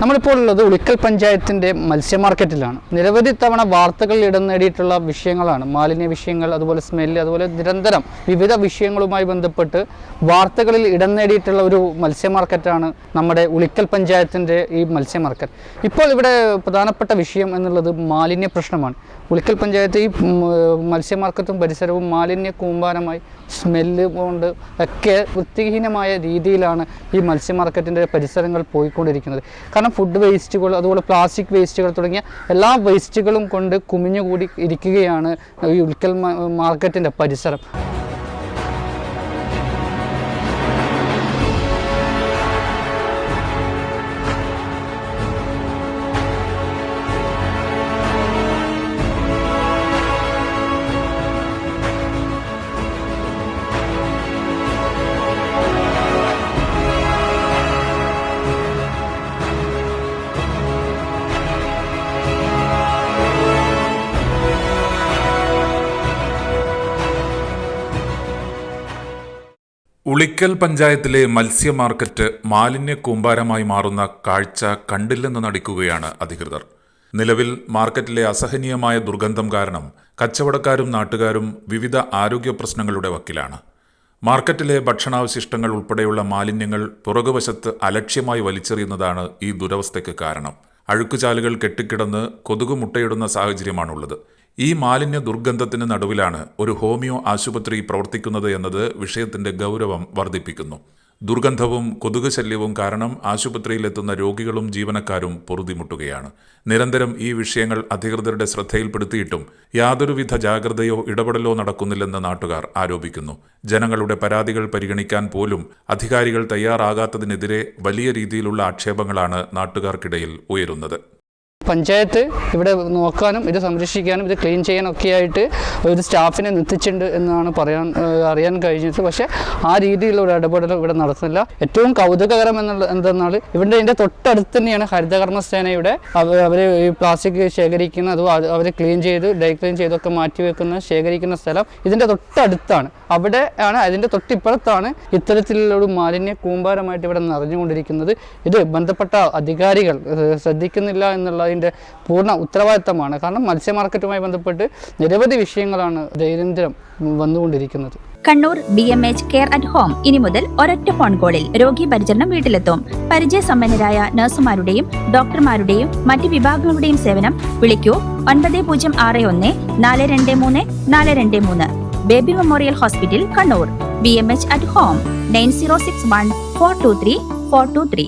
നമ്മളിപ്പോൾ ഉള്ളത് ഉളിക്കൽ പഞ്ചായത്തിന്റെ മത്സ്യ മാർക്കറ്റിലാണ്. നിരവധി തവണ വാർത്തകൾ ഇടം നേടിയിട്ടുള്ള വിഷയങ്ങളാണ്. മാലിന്യ വിഷയങ്ങൾ അതുപോലെ സ്മെല്ല് അതുപോലെ നിരന്തരം വിവിധ വിഷയങ്ങളുമായി ബന്ധപ്പെട്ട് വാർത്തകളിൽ ഇടം നേടിയിട്ടുള്ള ഒരു മത്സ്യ മാർക്കറ്റാണ് നമ്മുടെ ഉളിക്കൽ പഞ്ചായത്തിന്റെ ഈ മത്സ്യ മാർക്കറ്റ്. ഇപ്പോൾ ഇവിടെ പ്രധാനപ്പെട്ട വിഷയം എന്നുള്ളത് മാലിന്യ പ്രശ്നമാണ്. ഉളിക്കൽ പഞ്ചായത്ത് ഈ മത്സ്യ മാർക്കറ്റും പരിസരവും മാലിന്യ കൂമ്പാരമായി സ്മെല്ല് കൊണ്ട് ഒക്കെ വൃത്തിഹീനമായ രീതിയിലാണ് ഈ മത്സ്യ മാർക്കറ്റിന്റെ പരിസരങ്ങൾ പോയിക്കൊണ്ടിരിക്കുന്നത്. കാരണം ഫുഡ് വേസ്റ്റുകൾ അതുപോലെ പ്ലാസ്റ്റിക് വേസ്റ്റുകൾ തുടങ്ങിയ എല്ലാ വേസ്റ്റുകളും കൊണ്ട് കുമിഞ്ഞുകൂടി ഇരിക്കുകയാണ് ഈ ഉൽക്കൽ മാർക്കറ്റിന്റെ പരിസരം. ഉളിക്കൽ പഞ്ചായത്തിലെ മത്സ്യ മാർക്കറ്റ് മാലിന്യ കൂമ്പാരമായി മാറുന്ന കാഴ്ച കണ്ടില്ലെന്ന് നടിക്കുകയാണ് അധികൃതർ. നിലവിൽ മാർക്കറ്റിലെ അസഹനീയമായ ദുർഗന്ധം കാരണം കച്ചവടക്കാരും നാട്ടുകാരും വിവിധ ആരോഗ്യ പ്രശ്നങ്ങളുടെ വക്കിലാണ്. മാർക്കറ്റിലെ ഭക്ഷണാവശിഷ്ടങ്ങൾ ഉൾപ്പെടെയുള്ള മാലിന്യങ്ങൾ പുറകുവശത്ത് അലക്ഷ്യമായി വലിച്ചെറിയുന്നതാണ് ഈ ദുരവസ്ഥയ്ക്ക് കാരണം. അഴുക്കുചാലുകൾ കെട്ടിക്കിടന്ന് കൊതുക് മുട്ടയിടുന്ന സാഹചര്യമാണുള്ളത്. ഈ മാലിന്യ ദുർഗന്ധത്തിന് നടുവിലാണ് ഒരു ഹോമിയോ ആശുപത്രി പ്രവർത്തിക്കുന്നത് എന്നത് വിഷയത്തിന്റെ ഗൗരവം വർദ്ധിപ്പിക്കുന്നു. ദുർഗന്ധവും കൊതുക് ശല്യവും കാരണം ആശുപത്രിയിലെത്തുന്ന രോഗികളും ജീവനക്കാരും പൊറുതിമുട്ടുകയാണ്. നിരന്തരം ഈ വിഷയങ്ങൾ അധികൃതരുടെ ശ്രദ്ധയിൽപ്പെടുത്തിയിട്ടും യാതൊരുവിധ ജാഗ്രതയോ ഇടപെടലോ നടക്കുന്നില്ലെന്ന് നാട്ടുകാർ ആരോപിക്കുന്നു. ജനങ്ങളുടെ പരാതികൾ പരിഗണിക്കാൻ പോലും അധികാരികൾ തയ്യാറാകാത്തതിനെതിരെ വലിയ രീതിയിലുള്ള ആക്ഷേപങ്ങളാണ് നാട്ടുകാർക്കിടയിൽ ഉയരുന്നത്. പഞ്ചായത്ത് ഇവിടെ നോക്കാനും ഇത് സംരക്ഷിക്കാനും ഇത് ക്ലീൻ ചെയ്യാനൊക്കെ ആയിട്ട് ഒരു സ്റ്റാഫിനെ നിർത്തിച്ചിട്ടുണ്ട് എന്നാണ് പറയാൻ അറിയാൻ കഴിഞ്ഞത്. പക്ഷേ ആ രീതിയിലുള്ള ഒരു ഇടപെടൽ ഇവിടെ നടത്തുന്നില്ല. ഏറ്റവും കൗതുകകരം എന്നുള്ള എന്തെന്നാൽ ഇവിടെ ഇതിന്റെ തൊട്ടടുത്ത് തന്നെയാണ് ഹരിതകർമ്മസേനയുടെ അവർ ഈ പ്ലാസ്റ്റിക് ശേഖരിക്കുന്ന അതും അവർ ക്ലീൻ ചെയ്ത് ഡൈ ക്ലീൻ ചെയ്തൊക്കെ മാറ്റി വെക്കുന്ന ശേഖരിക്കുന്ന സ്ഥലം ഇതിന്റെ തൊട്ടടുത്താണ്. അവിടെ ആണ് അതിന്റെ തൊട്ടിപ്പുറത്താണ് ഇത്തരത്തിലുള്ള ഒരു മാലിന്യ കൂമ്പാരമായിട്ട് ഇവിടെ നിറഞ്ഞുകൊണ്ടിരിക്കുന്നത്. ഇത് ബന്ധപ്പെട്ട അധികാരികൾ ശ്രദ്ധിക്കുന്നില്ല എന്നുള്ളതിന്റെ പൂർണ ഉത്തരവാദിത്തമാണ്. കാരണം മത്സ്യ മാർക്കറ്റുമായി ബന്ധപ്പെട്ട് നിരവധി വിഷയങ്ങളാണ് ദൈനംദിനം വന്നുകൊണ്ടിരിക്കുന്നത്. Kannur B M H care at home ഇനി മുതൽ ഒരൊറ്റ ഫോൺ കോളിൽ രോഗി പരിചരണം വീട്ടിലെത്തും. പരിചയസമ്പന്നരായ നഴ്സുമാരുടെയും ഡോക്ടർമാരുടെയും മറ്റ് വിഭാഗങ്ങളുടെയും സേവനം വിളിക്കൂ. ഒൻപത് പൂജ്യം ആറ് ഒന്ന് നാല് രണ്ട് മൂന്ന് നാല് രണ്ട് മൂന്ന്. Baby memorial hospital Kannur. B M H at home nine zero six one four two three four two three.